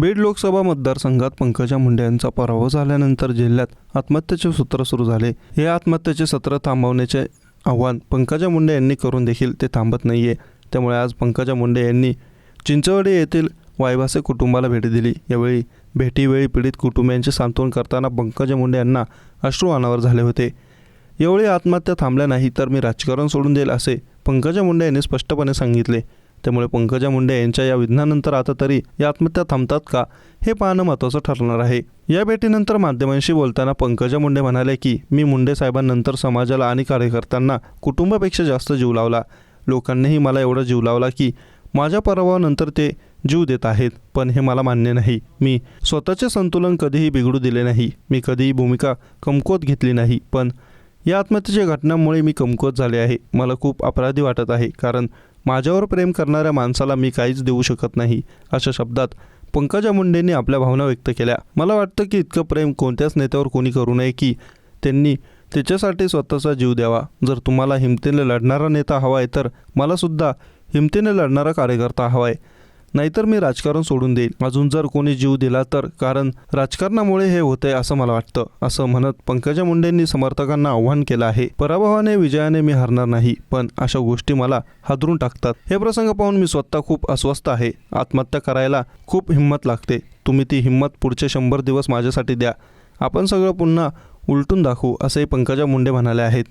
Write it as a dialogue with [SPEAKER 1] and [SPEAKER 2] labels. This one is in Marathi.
[SPEAKER 1] बीड लोकसभा मतदारसंघात पंकजा मुंडे यांचा पराभव झाल्यानंतर जिल्ह्यात आत्महत्येचे सत्र सुरू झाले. हे आत्महत्येचे सत्र थांबवण्याचे आव्हान पंकजा मुंडे यांनी करून देखील ते थांबत नाही आहे त्यामुळे आज पंकजा मुंडे यांनी चिंचवडी येथील वायभासे कुटुंबाला भेट दिली. यावेळी भेटीवेळी पीडित कुटुंबियांचे सांत्वन करताना पंकजा मुंडे यांना अश्रू अनावर झाले होते. यावेळी आत्महत्या थांबल्या नाही तर मी राजकारण सोडून देईल असे पंकजा मुंडे यांनी स्पष्टपणे सांगितले. त्यामुळे पंकजा मुंडे यांच्या या विधानानंतर आता तरी या आत्महत्या थांबतात का हे पाहणं महत्त्वाचं ठरणार आहे. या भेटीनंतर माध्यमांशी बोलताना पंकजा मुंडे म्हणाले की मी मुंडे साहेबांनंतर समाजाला आणि कार्यकर्त्यांना कुटुंबापेक्षा जास्त जीव लावला. लोकांनीही मला एवढा जीव लावला की माझ्या पराभवानंतर ते जीव देत आहेत पण हे मला मान्य नाही. मी स्वतःचे संतुलन कधीही बिघडू दिले नाही. मी कधीही भूमिका कमकुवत घेतली नाही. पण या आत्महत्येच्या घटनांमुळे मी कमकुवत झाले आहे. मला खूप अपराधी वाटत आहे कारण माझ्यावर प्रेम करणाऱ्या माणसाला मी काहीच देऊ शकत नाही अशा शब्दात पंकजा मुंडेंनी आपल्या भावना व्यक्त केल्या. मला वाटतं की इतकं प्रेम कोणत्याच नेत्यावर कोणी करू नये की त्यांनी त्याच्यासाठी स्वतःचा जीव द्यावा. जर तुम्हाला हिमतीने लढणारा नेता हवा आहे तर मलासुद्धा हिमतीने लढणारा कार्यकर्ता हवा आहे नाहीतर मी राजकारण सोडून देईल अजून जर कोणी जीव दिला तर. कारण राजकारणामुळे हे होते असं मला वाटतं. असं म्हणत पंकजा मुंडेंनी समर्थकांना आव्हान केलं आहे. पराभवाने विजयाने मी हरणार नाही. पण अशा गोष्टी मला हादरून टाकतात. हे प्रसंग पाहून मी स्वतः खूप अस्वस्थ आहे. आत्महत्या करायला खूप हिंमत लागते. तुम्ही ती हिंमत पुढचे शंभर दिवस माझ्यासाठी द्या. आपण सगळं पुन्हा उलटून दाखवू असे पंकजा मुंडे म्हणाले आहेत.